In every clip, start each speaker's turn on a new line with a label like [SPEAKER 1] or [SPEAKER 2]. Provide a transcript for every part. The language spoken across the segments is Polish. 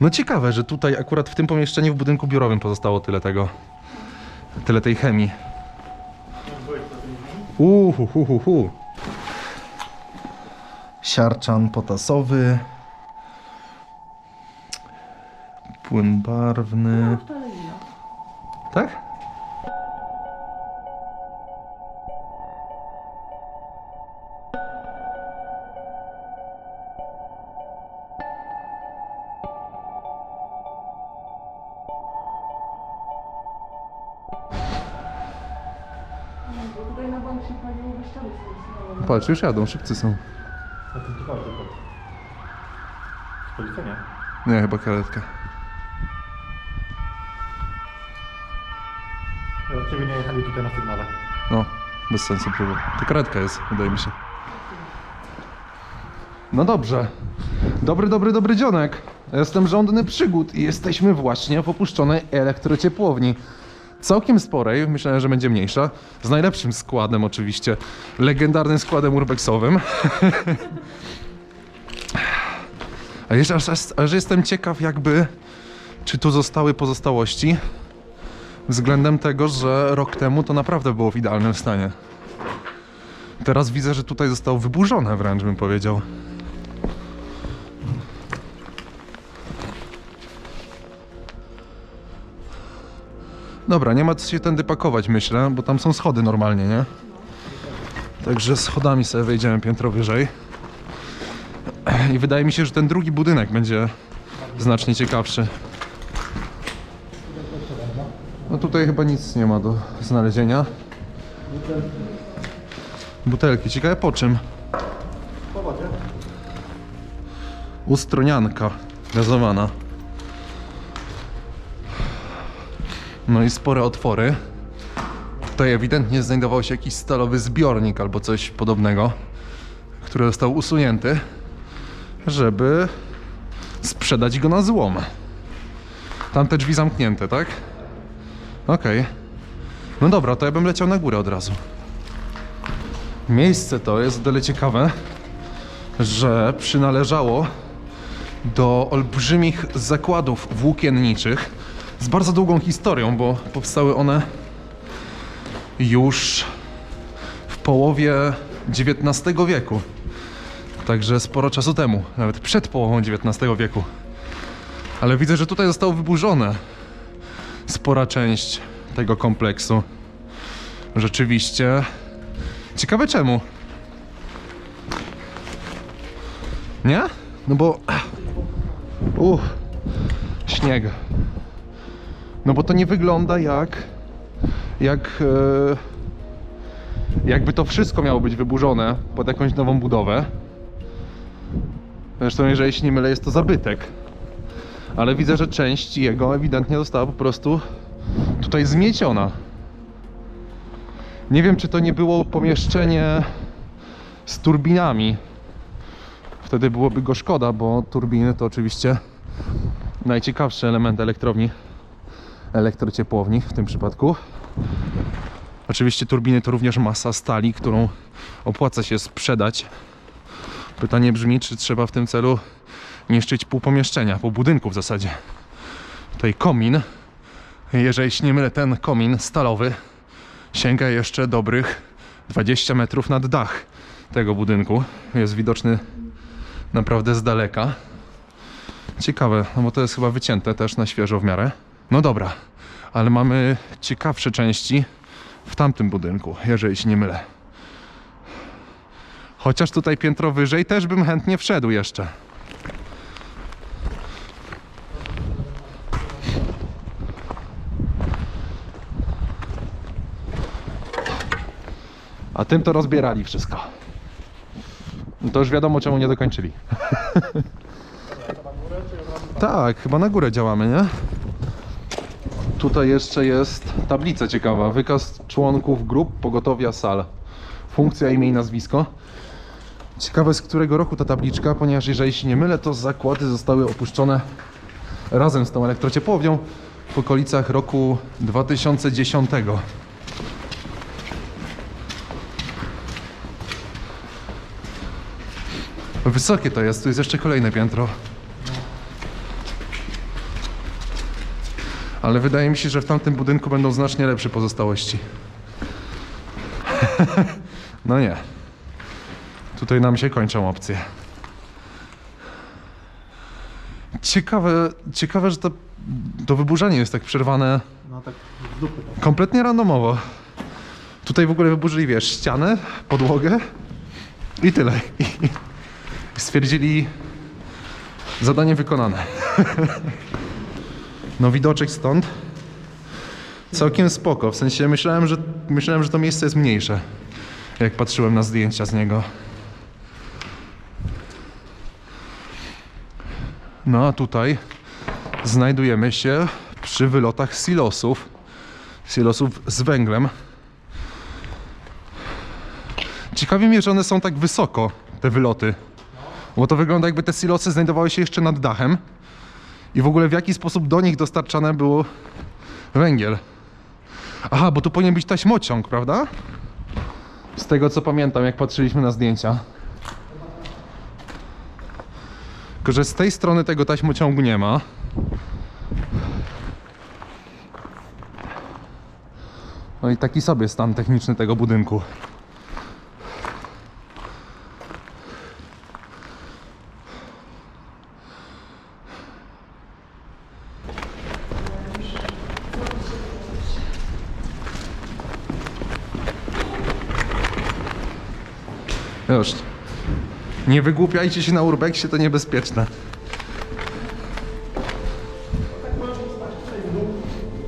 [SPEAKER 1] No ciekawe, że tutaj akurat w tym pomieszczeniu w budynku biurowym pozostało tyle tego. Tyle tej chemii. Uhu, hu, hu, hu. Siarczan potasowy. Płyn barwny. Tak? Patrz, już jadą, szybcy są.
[SPEAKER 2] A ten tu bardzo. Policja nie?
[SPEAKER 1] Nie, chyba karetka.
[SPEAKER 2] Raczej nie jechali tutaj na sygnale.
[SPEAKER 1] No, bez sensu próby. To karetka jest, wydaje mi się. No dobrze. Dobry, dobry, dobry dzionek. Jestem żądny przygód i jesteśmy właśnie w opuszczonej elektrociepłowni. Całkiem sporej, myślałem, że będzie mniejsza. Z najlepszym składem oczywiście. Legendarnym składem urbexowym. A jeszcze aż, aż, jestem ciekaw jakby, czy tu zostały pozostałości. Względem tego, że rok temu to naprawdę było w idealnym stanie. Teraz widzę, że tutaj zostało wyburzone wręcz bym powiedział. Dobra, nie ma co się tędy pakować myślę, bo tam są schody normalnie, nie? Także schodami sobie wejdziemy piętro wyżej. I wydaje mi się, że ten drugi budynek będzie znacznie ciekawszy. No tutaj chyba nic nie ma do znalezienia. Butelki, ciekawe po czym? Ustronianka gazowana. No i spore otwory. Tutaj ewidentnie znajdował się jakiś stalowy zbiornik albo coś podobnego, który został usunięty, żeby sprzedać go na złom. Tamte drzwi zamknięte, tak? Okej. No dobra, to ja bym leciał na górę od razu. Miejsce to jest o tyle ciekawe, że przynależało do olbrzymich zakładów włókienniczych z bardzo długą historią, bo powstały one już w połowie XIX wieku. Także sporo czasu temu, nawet przed połową XIX wieku. Ale widzę, że tutaj zostało wyburzone spora część tego kompleksu. Rzeczywiście. Ciekawe czemu. Nie? No bo. Uff. Śnieg. No bo to nie wygląda jak. Jak. E, jakby to wszystko miało być wyburzone pod jakąś nową budowę. Zresztą, jeżeli się nie mylę, jest to zabytek. Ale widzę, że część jego ewidentnie została po prostu tutaj zmieciona. Nie wiem, czy to nie było pomieszczenie z turbinami. Wtedy byłoby go szkoda, bo turbiny to oczywiście najciekawszy element elektrowni, elektrociepłowni w tym przypadku. Oczywiście turbiny to również masa stali, którą opłaca się sprzedać. Pytanie brzmi, czy trzeba w tym celu niszczyć pół pomieszczenia, pół budynku w zasadzie. Tutaj komin. Jeżeli się nie mylę, ten komin stalowy sięga jeszcze dobrych 20 metrów nad dach tego budynku. Jest widoczny naprawdę z daleka. Ciekawe, no bo to jest chyba wycięte też na świeżo w miarę. No dobra, ale mamy ciekawsze części w tamtym budynku, jeżeli się nie mylę. Chociaż tutaj piętro wyżej też bym chętnie wszedł jeszcze. A tym to rozbierali wszystko. No to już wiadomo, czemu nie dokończyli. tak, chyba na górę działamy, nie? Tutaj jeszcze jest tablica ciekawa. Wykaz członków grup pogotowia sal. Funkcja, imię i nazwisko. Ciekawe z którego roku ta tabliczka, ponieważ jeżeli się nie mylę, to zakłady zostały opuszczone razem z tą elektrociepłownią w okolicach roku 2010. Wysokie to jest, tu jest jeszcze kolejne piętro. Ale wydaje mi się, że w tamtym budynku będą znacznie lepsze pozostałości. no nie. Tutaj nam się kończą opcje. Ciekawe, ciekawe że to, to wyburzenie jest tak przerwane
[SPEAKER 2] No tak z dupy to.
[SPEAKER 1] kompletnie randomowo. Tutaj w ogóle wyburzyli, wiesz, ścianę, podłogę i tyle. I stwierdzili zadanie wykonane. No widoczek stąd całkiem spoko. W sensie myślałem, że myślałem, że to miejsce jest mniejsze. Jak patrzyłem na zdjęcia z niego. No a tutaj znajdujemy się przy wylotach silosów. Silosów z węglem. Ciekawi mnie, że one są tak wysoko, te wyloty. Bo to wygląda jakby te silosy znajdowały się jeszcze nad dachem. I w ogóle w jaki sposób do nich dostarczane było węgiel. Aha, bo tu powinien być taśmociąg, prawda? Z tego co pamiętam, jak patrzyliśmy na zdjęcia. Tylko, że z tej strony tego taśmociągu nie ma. No i taki sobie stan techniczny tego budynku. Już. Nie wygłupiajcie się na urbexie, to niebezpieczne.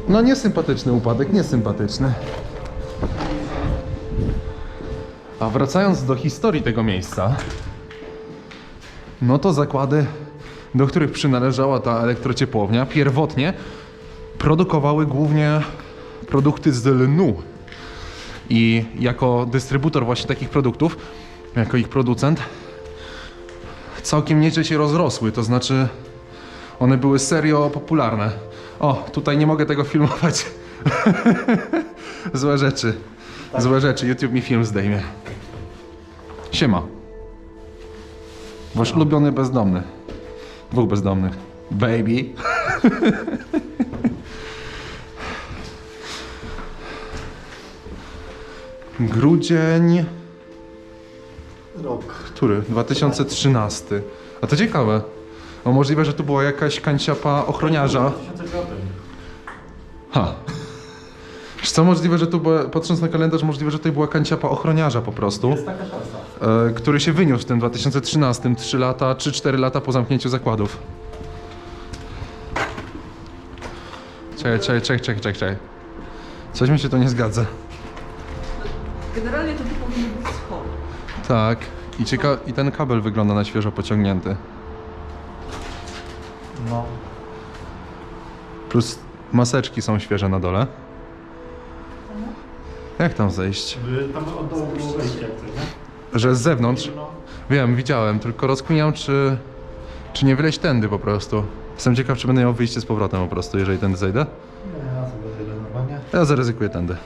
[SPEAKER 1] No niesympatyczny upadek, niesympatyczny. A wracając do historii tego miejsca, no to zakłady, do których przynależała ta elektrociepłownia, pierwotnie produkowały głównie produkty z lnu. I jako dystrybutor właśnie takich produktów, jako ich producent, całkiem nieźle się rozrosły. To znaczy, one były serio popularne. O, tutaj nie mogę tego filmować. Złe rzeczy. Złe rzeczy. YouTube mi film zdejmie. Siema. Wasz ulubiony bezdomny. Dwóch bezdomnych. Baby. Grudzień.
[SPEAKER 2] Rok.
[SPEAKER 1] Który? 2013. A to ciekawe. No możliwe, że tu była jakaś kanciapa ochroniarza.
[SPEAKER 2] 2005.
[SPEAKER 1] Ha. Wiesz co, możliwe, że tu była, patrząc na kalendarz, możliwe, że tutaj była kanciapa ochroniarza po prostu,
[SPEAKER 2] Jest taka szansa.
[SPEAKER 1] e, który się wyniósł w tym 2013, 3 lata, 3-4 lata po zamknięciu zakładów. Czekaj, czekaj, czekaj, czekaj, czekaj. Coś mi się tu nie zgadza.
[SPEAKER 3] Generalnie to tu powinien być schod.
[SPEAKER 1] Tak. I, cieka- I ten kabel wygląda na świeżo pociągnięty.
[SPEAKER 2] No.
[SPEAKER 1] Plus maseczki są świeże na dole. Jak tam zejść?
[SPEAKER 2] Tam od dołu było wejście jak coś, nie?
[SPEAKER 1] Że z zewnątrz?
[SPEAKER 2] No.
[SPEAKER 1] Wiem, widziałem, tylko rozkminiam, czy, czy nie wyleć tędy po prostu. Jestem ciekaw, czy będę miał wyjście z powrotem po prostu, jeżeli tędy zejdę.
[SPEAKER 2] Nie, ja sobie zejdę normalnie.
[SPEAKER 1] Ja zaryzykuję tędy.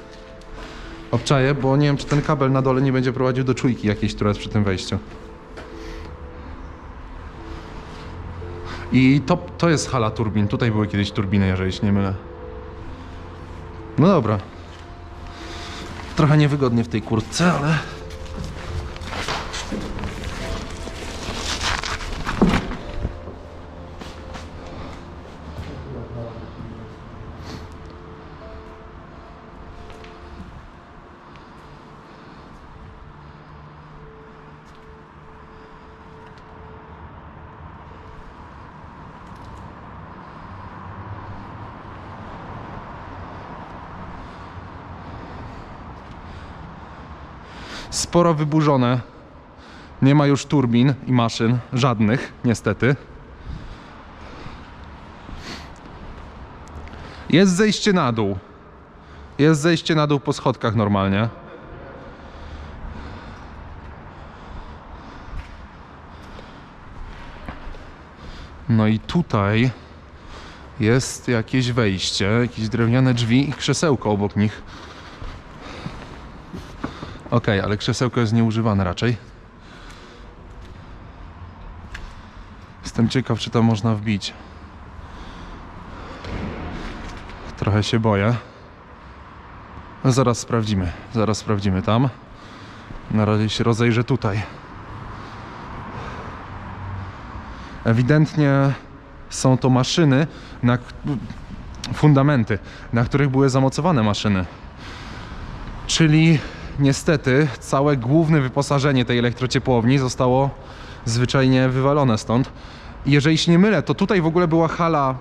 [SPEAKER 1] Obczaję, bo nie wiem, czy ten kabel na dole nie będzie prowadził do czujki jakiejś, która jest przy tym wejściu. I to, to jest hala turbin. Tutaj były kiedyś turbiny, jeżeli się nie mylę. No dobra. Trochę niewygodnie w tej kurtce, ale... sporo wyburzone. Nie ma już turbin i maszyn, żadnych, niestety. Jest zejście na dół. Jest zejście na dół po schodkach normalnie. No i tutaj jest jakieś wejście, jakieś drewniane drzwi i krzesełko obok nich. Okej, ale krzesełko jest nieużywane raczej. Jestem ciekaw, czy tam można wbić. Trochę się boję. No zaraz sprawdzimy. Zaraz sprawdzimy tam. Na razie się rozejrzę tutaj. Ewidentnie są to maszyny, na fundamenty, na których były zamocowane maszyny. Czyli niestety całe główne wyposażenie tej elektrociepłowni zostało zwyczajnie wywalone stąd. Jeżeli się nie mylę, to tutaj w ogóle była hala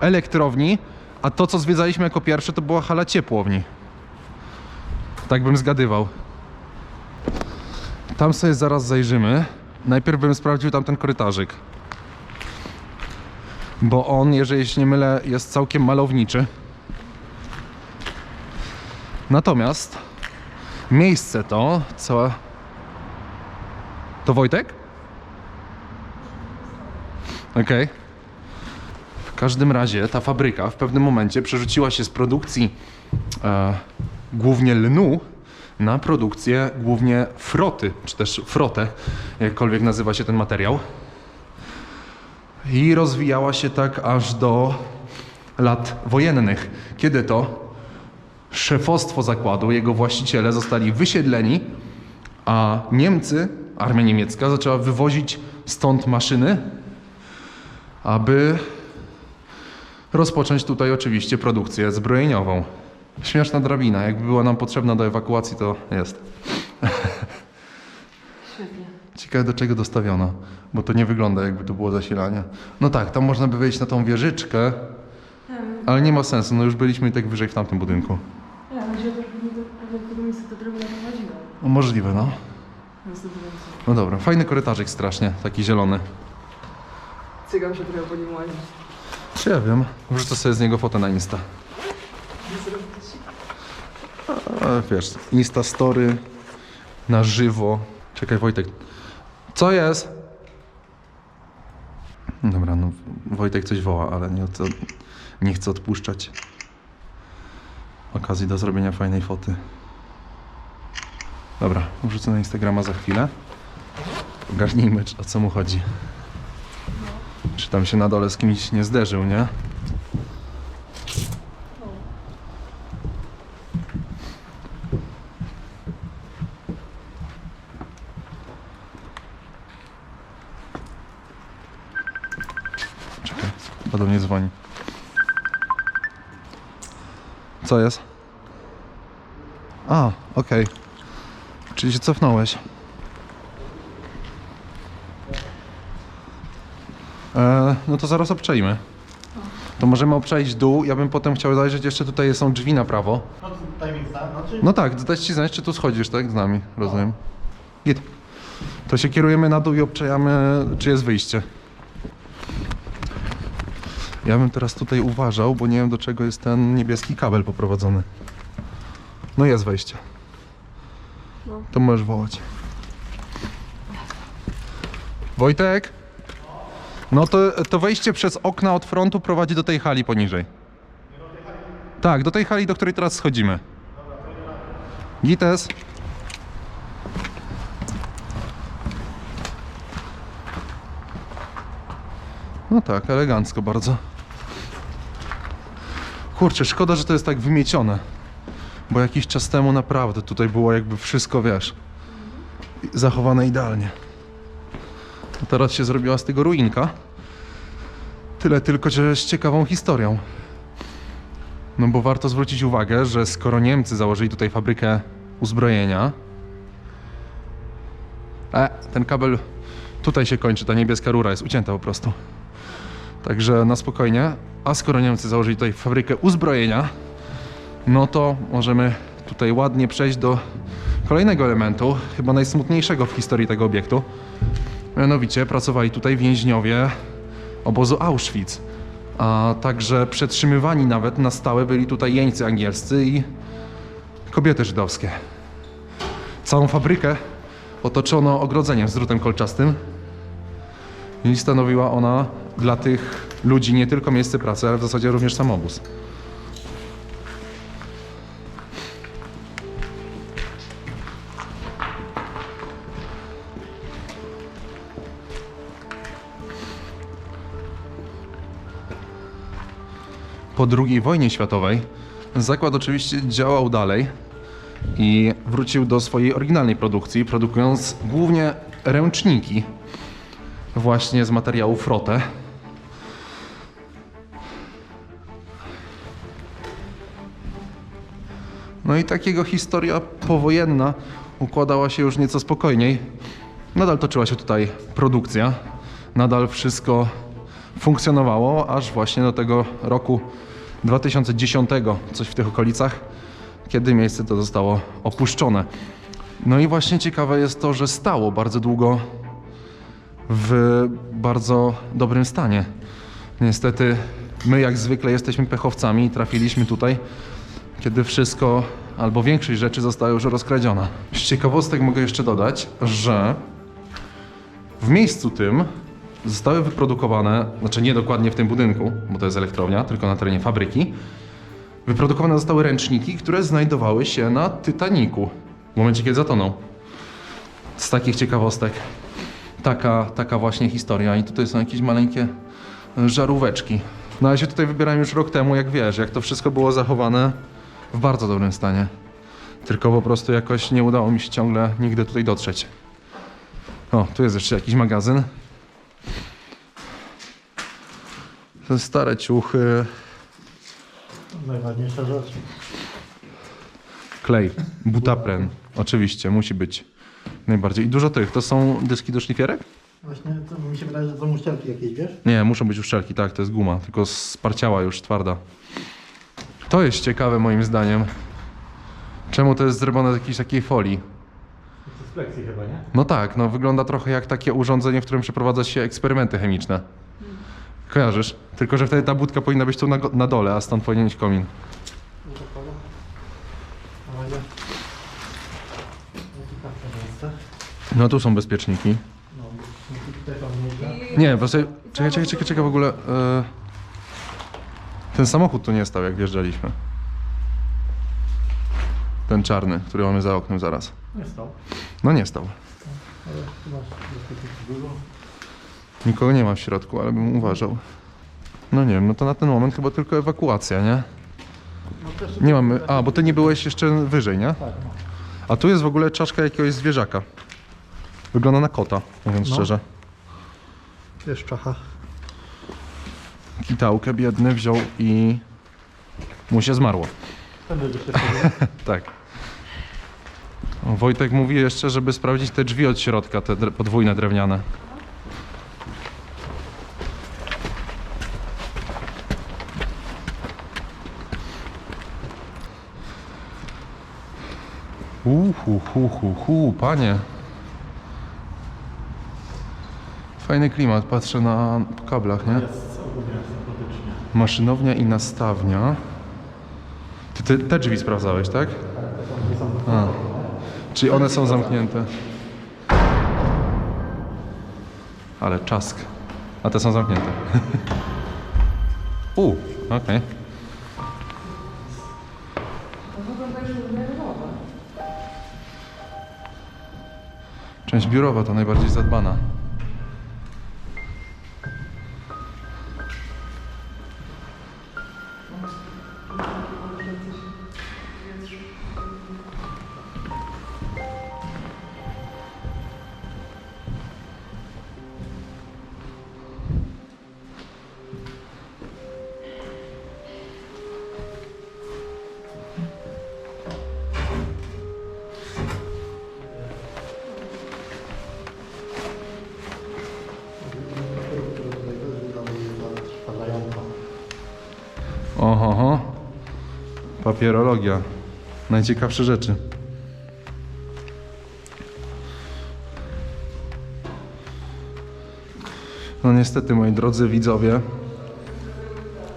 [SPEAKER 1] elektrowni, a to co zwiedzaliśmy jako pierwsze to była hala ciepłowni. Tak bym zgadywał. Tam sobie zaraz zajrzymy. Najpierw bym sprawdził tam ten korytarzyk. Bo on, jeżeli się nie mylę, jest całkiem malowniczy. Natomiast miejsce to, co... To Wojtek? Okej. W każdym razie ta fabryka w pewnym momencie przerzuciła się z produkcji e, głównie lnu na produkcję głównie froty, czy też frotę, jakkolwiek nazywa się ten materiał. I rozwijała się tak aż do lat wojennych, kiedy to szefostwo zakładu, jego właściciele zostali wysiedleni, a Niemcy, armia niemiecka zaczęła wywozić stąd maszyny, aby rozpocząć tutaj oczywiście produkcję zbrojeniową. Śmieszna drabina, jakby była nam potrzebna do ewakuacji, to jest.
[SPEAKER 3] Świetnie.
[SPEAKER 1] Ciekawe do czego dostawiona, bo to nie wygląda jakby to było zasilanie. No tak, tam można by wejść na tą wieżyczkę, ale nie ma sensu, no już byliśmy i tak wyżej w tamtym budynku.
[SPEAKER 3] Ja, chodzi o to, żeby do pewnego miejsca ta drabina prowadziła.
[SPEAKER 1] No, możliwe, no. No dobra, fajny korytarzyk strasznie, taki zielony.
[SPEAKER 3] Cygam się trochę po nim łazić.
[SPEAKER 1] Czy ja wiem, wrzucę sobie z niego fotę na Insta. A, wiesz, Insta Story na żywo. Czekaj Wojtek, co jest? Dobra, no Wojtek coś woła, ale nie, to, nie chcę odpuszczać okazji do zrobienia fajnej foty. Dobra, wrzucę na Instagrama za chwilę. Ogarnijmy, o co mu chodzi. Czy tam się na dole z kimś nie zderzył, nie? Czekaj, chyba do mnie dzwoni. Co jest? A, okej. Czyli się cofnąłeś. E, no to zaraz obczajmy. To możemy obczaić dół. Ja bym potem chciał zajrzeć, jeszcze tutaj są drzwi na prawo.
[SPEAKER 2] No timing zna, no czy...
[SPEAKER 1] No tak, dać ci znać, czy tu schodzisz, tak? Z nami, rozumiem. Git. To się kierujemy na dół i obczajamy, czy jest wyjście. Ja bym teraz tutaj uważał, bo nie wiem do czego jest ten niebieski kabel poprowadzony. No jest wejście.
[SPEAKER 3] No.
[SPEAKER 1] To możesz wołać. Wojtek? No to, to wejście przez okna od frontu prowadzi do tej hali poniżej. Tak, do tej hali, do której teraz schodzimy. Gites. No tak, elegancko bardzo. Kurczę, szkoda, że to jest tak wymiecione. Bo jakiś czas temu naprawdę tutaj było jakby wszystko, wiesz, zachowane idealnie. A teraz się zrobiła z tego ruinka. Tyle tylko, że z ciekawą historią. No bo warto zwrócić uwagę, że skoro Niemcy założyli tutaj fabrykę uzbrojenia. E, ten kabel tutaj się kończy, ta niebieska rura jest ucięta po prostu. Także na spokojnie. A skoro Niemcy założyli tutaj fabrykę uzbrojenia, no to możemy tutaj ładnie przejść do kolejnego elementu, chyba najsmutniejszego w historii tego obiektu. Mianowicie pracowali tutaj więźniowie obozu Auschwitz a także przetrzymywani nawet na stałe byli tutaj jeńcy angielscy i kobiety żydowskie. Całą fabrykę otoczono ogrodzeniem z drutem kolczastym i stanowiła ona dla tych ludzi nie tylko miejsce pracy, ale w zasadzie również samobóz. Po II wojnie światowej zakład oczywiście działał dalej i wrócił do swojej oryginalnej produkcji, produkując głównie ręczniki właśnie z materiału frotę. No i takiego historia powojenna układała się już nieco spokojniej. Nadal toczyła się tutaj produkcja, nadal wszystko funkcjonowało, aż właśnie do tego roku 2010, coś w tych okolicach, kiedy miejsce to zostało opuszczone. No i właśnie ciekawe jest to, że stało bardzo długo w bardzo dobrym stanie. Niestety my jak zwykle jesteśmy pechowcami i trafiliśmy tutaj, kiedy wszystko albo większość rzeczy została już rozkradziona. Z ciekawostek mogę jeszcze dodać, że w miejscu tym zostały wyprodukowane, znaczy nie dokładnie w tym budynku, bo to jest elektrownia, tylko na terenie fabryki, wyprodukowane zostały ręczniki, które znajdowały się na Titaniku w momencie, kiedy zatonął. Z takich ciekawostek taka, taka właśnie historia. I tutaj są jakieś maleńkie żaróweczki. No ale się tutaj wybierałem już rok temu, jak wiesz, jak to wszystko było zachowane w bardzo dobrym stanie. Tylko po prostu jakoś nie udało mi się ciągle nigdy tutaj dotrzeć. O, tu jest jeszcze jakiś magazyn. Te stare ciuchy,
[SPEAKER 2] Najważniejsza rzecz.
[SPEAKER 1] klej, butapren. Oczywiście, musi być najbardziej. I dużo tych. To są dyski do szlifierek?
[SPEAKER 2] Właśnie to mi się wydaje, że to są uszczelki jakieś, wiesz?
[SPEAKER 1] Nie, muszą być uszczelki, tak, to jest guma, tylko sparciała już twarda. To jest ciekawe moim zdaniem. Czemu to jest zrobione z jakiejś takiej folii?
[SPEAKER 2] To z flexi chyba, nie?
[SPEAKER 1] No tak, no wygląda trochę jak takie urządzenie, w którym przeprowadza się eksperymenty chemiczne. Kojarzysz? Tylko, że wtedy ta budka powinna być tu na, go- na dole, a stąd powinien być komin.
[SPEAKER 2] No to?
[SPEAKER 1] No tu są bezpieczniki.
[SPEAKER 2] No, tutaj mniejsze.
[SPEAKER 1] Nie, po prostu... Czekaj, czekaj, czekaj, czekaj w ogóle... e, Ten samochód tu nie stał, jak wjeżdżaliśmy. Ten czarny, który mamy za oknem zaraz.
[SPEAKER 2] Nie stał.
[SPEAKER 1] No nie stał.
[SPEAKER 2] Ale masz dosyć dużo.
[SPEAKER 1] Nikogo nie ma w środku, ale bym uważał. No nie wiem, no to na ten moment chyba tylko ewakuacja, nie?
[SPEAKER 2] No
[SPEAKER 1] Nie mamy... A, bo ty nie byłeś jeszcze wyżej, nie?
[SPEAKER 2] Tak, no.
[SPEAKER 1] A tu jest w ogóle czaszka jakiegoś zwierzaka. Wygląda na kota, mówiąc
[SPEAKER 2] No.
[SPEAKER 1] szczerze.
[SPEAKER 2] Jest czacha.
[SPEAKER 1] Kitałkę biedny wziął i mu się zmarło. Tak. O, Wojtek mówi jeszcze, żeby sprawdzić te drzwi od środka, te dre- podwójne drewniane. Uhu, hu, hu, hu, panie. Fajny klimat, patrzę na kablach, nie?
[SPEAKER 2] Jest sympatycznie.
[SPEAKER 1] Maszynownia i nastawnia. Ty te, te drzwi sprawdzałeś, tak?
[SPEAKER 2] Są
[SPEAKER 1] A. Czyli one są zamknięte. Ale czask. A te są zamknięte. U, okej.
[SPEAKER 3] To
[SPEAKER 1] Część biurowa to najbardziej zadbana. Papierologia. Najciekawsze rzeczy. No niestety, moi drodzy widzowie,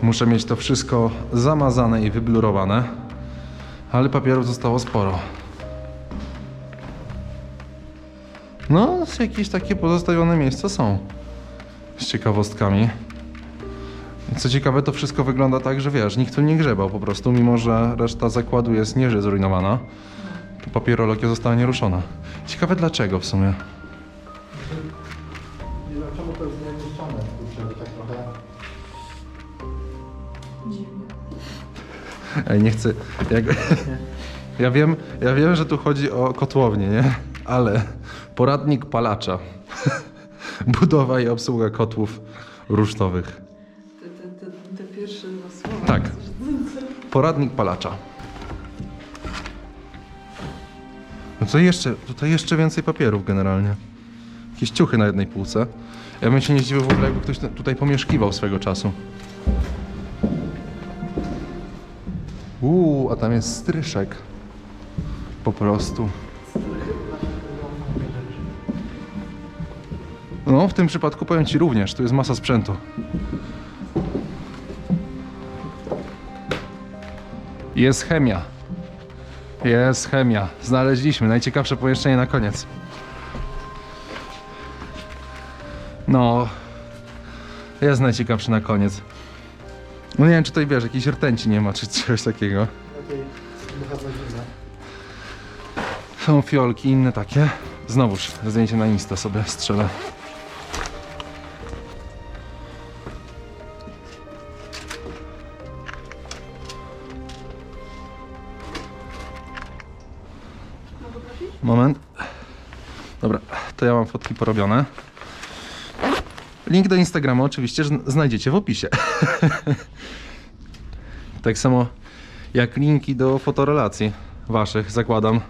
[SPEAKER 1] muszę mieć to wszystko zamazane i wyblurowane, ale papierów zostało sporo. No, jakieś takie pozostawione miejsca są z ciekawostkami. Co ciekawe, to wszystko wygląda tak, że wiesz, nikt tu nie grzebał po prostu, mimo że reszta zakładu jest nieźle zrujnowana, papierologia została nieruszona. Ciekawe dlaczego w sumie.
[SPEAKER 2] Nie wiem czemu to jest niezniszczone, kurczę, tak trochę.
[SPEAKER 3] Dziwnie.
[SPEAKER 1] Ej, nie chcę. Jak... Ja, wiem, ja wiem, że tu chodzi o kotłownię, nie? Ale poradnik palacza. Budowa i obsługa kotłów rusztowych. Poradnik palacza. No co jeszcze? Tutaj jeszcze więcej papierów generalnie. Jakieś ciuchy na jednej półce. Ja bym się nie zdziwił w ogóle, jakby ktoś tutaj pomieszkiwał swego czasu. Uuu, a tam jest stryszek. Po prostu. No, w tym przypadku powiem Ci również, tu jest masa sprzętu. Jest chemia. Jest chemia. Znaleźliśmy. Najciekawsze pomieszczenie na koniec. No. Jest najciekawszy na koniec. No nie wiem, czy tutaj wiesz, jakiejś rtęci nie ma, czy czegoś takiego. Są fiolki, inne takie. Znowuż zdjęcie na Insta sobie strzelę. Fotki porobione. Link do Instagrama oczywiście znajdziecie w opisie. tak samo jak linki do fotorelacji waszych, zakładam.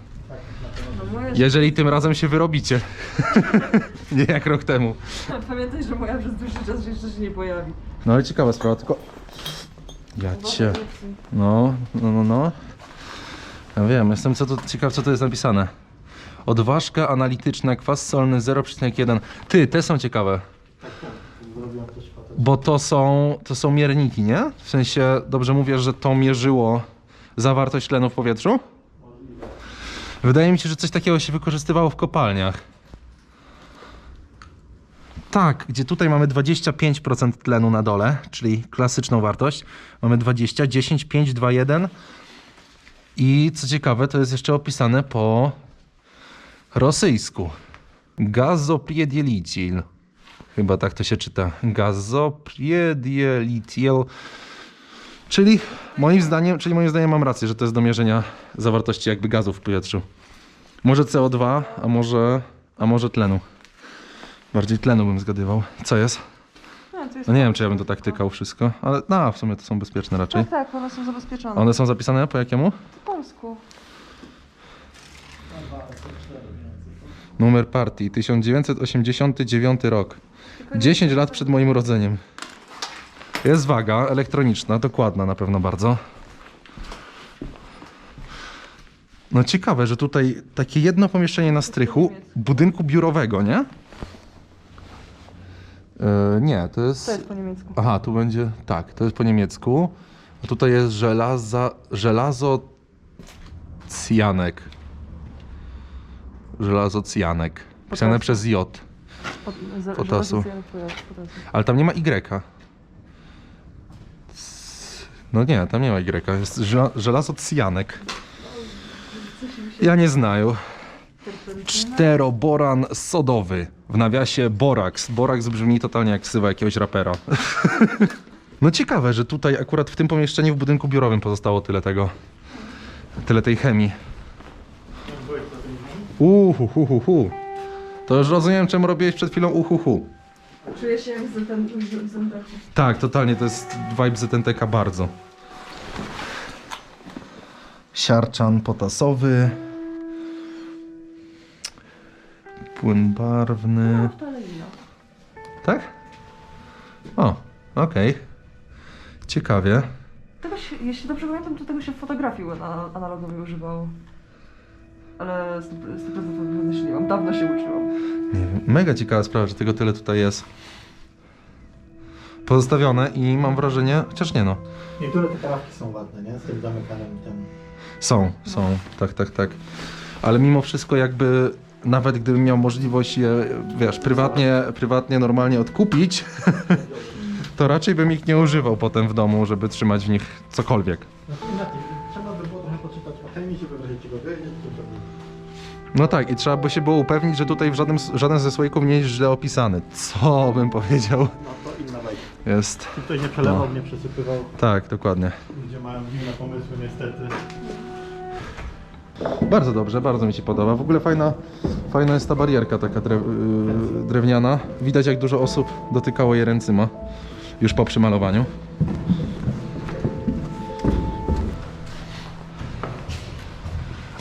[SPEAKER 1] Jeżeli tym razem się wyrobicie. nie jak rok temu.
[SPEAKER 3] Pamiętaj, że moja przez dłuższy czas się jeszcze się nie pojawi.
[SPEAKER 1] No ale ciekawa sprawa, tylko... Ja cię... No, no, no, no. Ja wiem, jestem co tu, ciekaw co tu jest napisane. Odważka analityczna, kwas solny 0,1. Ty, te są ciekawe. Bo to są, to są mierniki, nie? W sensie, dobrze mówię, że to mierzyło zawartość tlenu w powietrzu? Wydaje mi się, że coś takiego się wykorzystywało w kopalniach. Tak, gdzie tutaj mamy 25% tlenu na dole, czyli klasyczną wartość. Mamy 20, 10, 5, 2, 1. I co ciekawe, to jest jeszcze opisane po rosyjsku. Gazopriedielitil. Chyba tak to się czyta. Gazopriedielitil. Czyli moim zdaniem, czyli moim zdaniem mam rację, że to jest do mierzenia zawartości jakby gazów w powietrzu. Może CO2, a może, a może tlenu. Bardziej tlenu bym zgadywał. Co jest?
[SPEAKER 3] No,
[SPEAKER 1] nie wiem, czy ja bym to tak tykał wszystko, ale no, w sumie to są bezpieczne raczej.
[SPEAKER 3] Tak, tak, one są zabezpieczone.
[SPEAKER 1] One są zapisane po jakiemu?
[SPEAKER 3] Po polsku.
[SPEAKER 1] Numer partii 1989 rok. 10 lat przed moim urodzeniem. Jest waga elektroniczna, dokładna na pewno bardzo. No ciekawe, że tutaj takie jedno pomieszczenie na strychu budynku biurowego, nie? E, nie, to jest...
[SPEAKER 3] To jest po niemiecku.
[SPEAKER 1] Aha, tu będzie. Tak, to jest po niemiecku. A tutaj jest żelaza, żelazocjanek. Żelazocjanek. Pisane przez J. Potasu. Ale tam nie ma Y. No nie, tam nie ma Y. Jest żela- żelazocjanek. Ja nie znaję. Czteroboran sodowy. W nawiasie boraks. Boraks brzmi totalnie jak ksywa jakiegoś rapera. No ciekawe, że tutaj akurat w tym pomieszczeniu w budynku biurowym pozostało tyle tego. Tyle tej chemii. Uhuhuhuhu. To już rozumiem, czemu robiłeś przed chwilą uhuhu.
[SPEAKER 3] Czuję się jak z,
[SPEAKER 1] Tak, totalnie, to jest vibe ZNTK bardzo. Siarczan potasowy. Płyn barwny.
[SPEAKER 3] No, inno.
[SPEAKER 1] Tak? O, okej. Ciekawie.
[SPEAKER 3] Tego się, jeśli dobrze pamiętam, to tego się w fotografii ana- analogowej używało. Ale z, tego pewnie się nie mam. Dawno się uczyłam.
[SPEAKER 1] Nie wiem, mega ciekawa sprawa, że tego tyle tutaj jest. Pozostawione i mam wrażenie, chociaż nie no,
[SPEAKER 2] Niektóre te kanapki są ładne, nie? Z tym zamykanym tym.
[SPEAKER 1] Są, są, tak, tak, tak. Ale mimo wszystko jakby nawet gdybym miał możliwość je, wiesz, prywatnie, prywatnie normalnie odkupić, to raczej bym ich nie używał potem w domu, żeby trzymać w nich cokolwiek.
[SPEAKER 2] No
[SPEAKER 1] No tak, i trzeba by się było upewnić, że tutaj w żadnym, żaden ze słoików nie jest źle opisany. Co bym powiedział?
[SPEAKER 2] No to inna bajka.
[SPEAKER 1] Jest,
[SPEAKER 2] Czy ktoś nie przelewał,
[SPEAKER 1] No.
[SPEAKER 2] nie przesypywał,
[SPEAKER 1] tak, dokładnie.
[SPEAKER 2] gdzie ma Mają dziwne pomysły niestety.
[SPEAKER 1] Bardzo dobrze, bardzo mi się podoba. W ogóle fajna, fajna jest ta barierka taka drew, yy, drewniana. Widać jak dużo osób dotykało jej ręcyma już po przymalowaniu.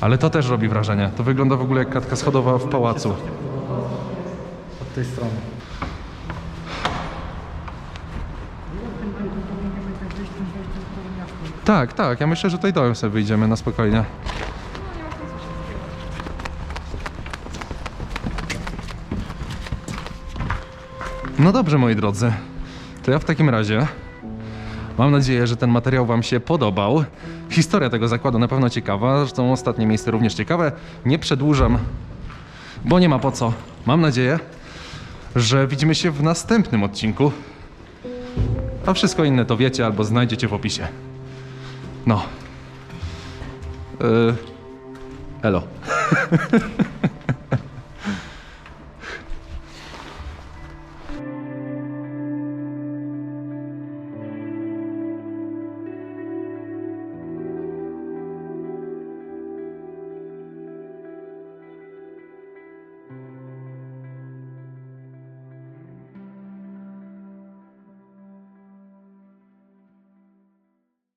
[SPEAKER 1] Ale to też robi wrażenie. To wygląda w ogóle jak klatka schodowa w pałacu.
[SPEAKER 2] Od tej strony.
[SPEAKER 1] Tak, tak. Ja myślę, że tutaj dołem sobie wyjdziemy na spokojnie. No dobrze, moi drodzy. To ja w takim razie mam nadzieję, że ten materiał Wam się podobał. Historia tego zakładu na pewno ciekawa, zresztą ostatnie miejsce również ciekawe. Nie przedłużam, bo nie ma po co. Mam nadzieję, że widzimy się w następnym odcinku. A wszystko inne to wiecie albo znajdziecie w opisie. No. Yy, elo.